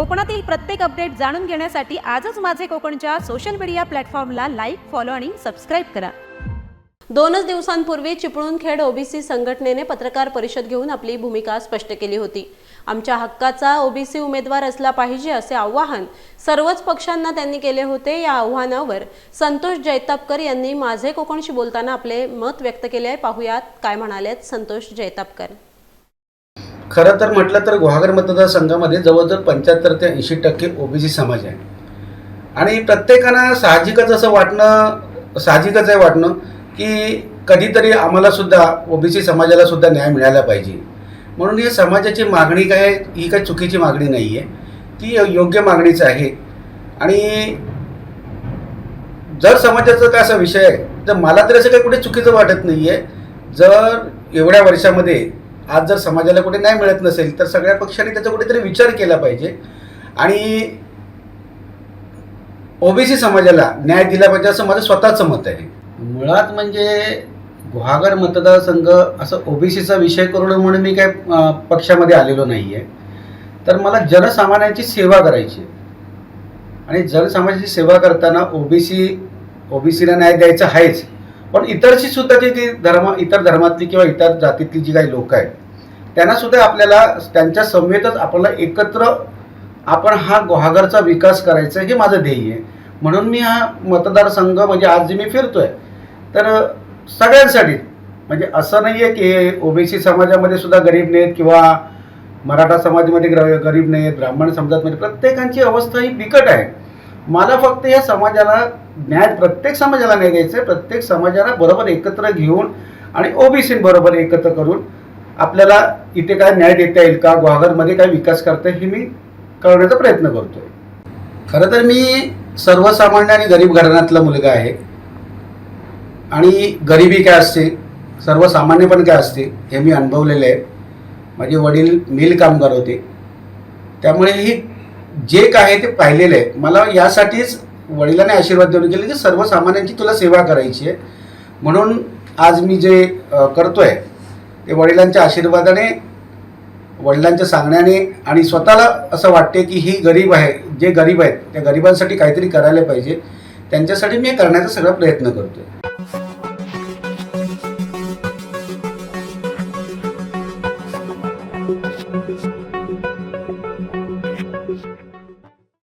कोकणातील प्रत्येक अपडेट जाणून घेण्यासाठी आजच माझे कोकणच्या सोशल मीडिया प्लॅटफॉर्मला लाईक फॉलो आणि सबस्क्राईब करा. दोनच दिवसांपूर्वी चिपळूणखेड ओबीसी संघटनेने पत्रकार परिषद घेऊन आपली भूमिका स्पष्ट केली होती. आमच्या हक्काचा ओबीसी उमेदवार असला पाहिजे असे आव्हान सर्वच पक्षांना त्यांनी केले होते. या आव्हानावर संतोष जैतापकर यांनी माझे कोकणशी बोलताना आपले मत व्यक्त केले आहे. पाहुयात काय म्हणालेत संतोष जैतापकर खरं तर म्हटलं तर गुहागर मतदारसंघामध्ये जवळजवळ पंच्याहत्तर ते ऐंशी टक्के ओबीसी समाज आहे. आणि प्रत्येकानं साहजिकच असं वाटणं साहजिकच आहे वाटणं की कधीतरी आम्हालासुद्धा ओबीसी समाजाला सुद्धा न्याय मिळाला पाहिजे. म्हणून ही समाजाची मागणी काय ही काही चुकीची मागणी नाही आहे. ती योग्य मागणीच आहे. आणि जर समाजाचा काय असा विषय आहे तर मला तरी असं काही कुठे चुकीचं वाटत नाही आहे जर एवढ्या वर्षामध्ये आज जर समाजाला कुठे नाही मिळत नसेल तर सगळ्या पक्षांनी त्याचा कुठेतरी विचार केला पाहिजे. आणि ओबीसी समाजाला न्याय दिला पाहिजे असं माझं स्वतःचं मत आहे. मुळात म्हणजे गुहागर मतदारसंघ असं ओबीसीचा विषय करून म्हणून मी काय पक्षामध्ये आलेलो नाही आहे तर मला जनसामान्यांची सेवा करायची आहे. आणि जनसमाजाची सेवा करताना ओबीसी ओबीसीला न्याय द्यायचा आहेच. पण इतरशी सुद्धा जी ती धर्म इतर धर्मातली किंवा इतर जातीतली जी काही लोक आहेत त्यांना सुद्धा आपल्याला त्यांच्या समवेतच आपल्याला एकत्र आपण हा गुहागरचा विकास करायचा हे माझं ध्येय आहे. म्हणून मी हा मतदारसंघ म्हणजे आज जे मी फिरतोय तर सगळ्यांसाठी म्हणजे असं नाही आहे की ओबीसी समाजामध्ये सुद्धा गरीब नाहीत किंवा मराठा समाजामध्ये ग्र गरीब नाहीत ब्राह्मण समाजामध्ये प्रत्येकांची अवस्था ही बिकट आहे. मला फक्त या समाजाला न्याय प्रत्येक समाजाला न्याय द्यायचा आहे. प्रत्येक समाजाला बरोबर एकत्र घेऊन आणि ओबीसी बरोबर एकत्र करून आपल्याला इथे काय न्याय देता येईल का? गुहागरमध्ये काय विकास करता येईल हे मी करण्याचा प्रयत्न करतोय. खरं तर मी सर्वसामान्य आणि गरीब घराण्यातला मुलगा आहे. आणि गरिबी काय असते? सर्वसामान्य पण काय असते? हे मी अनुभवलेलं आहे. माझे वडील मिल कामगार होते. त्यामुळे ही जे काय ते पाहिलेलं आहे मला यासाठीच वडिलांनी आशीर्वाद देऊन केले की सर्वसामान्यांची तुला सेवा करायची आहे. म्हणून आज मी जे करतो करतोय ते वडिलांच्या आशीर्वादाने वडिलांच्या सांगण्याने आणि स्वतःला असं वाटते की ही गरीब आहे जे गरीब आहेत त्या गरिबांसाठी काहीतरी करायला पाहिजे त्यांच्यासाठी मी करण्याचा सगळा प्रयत्न करतोय.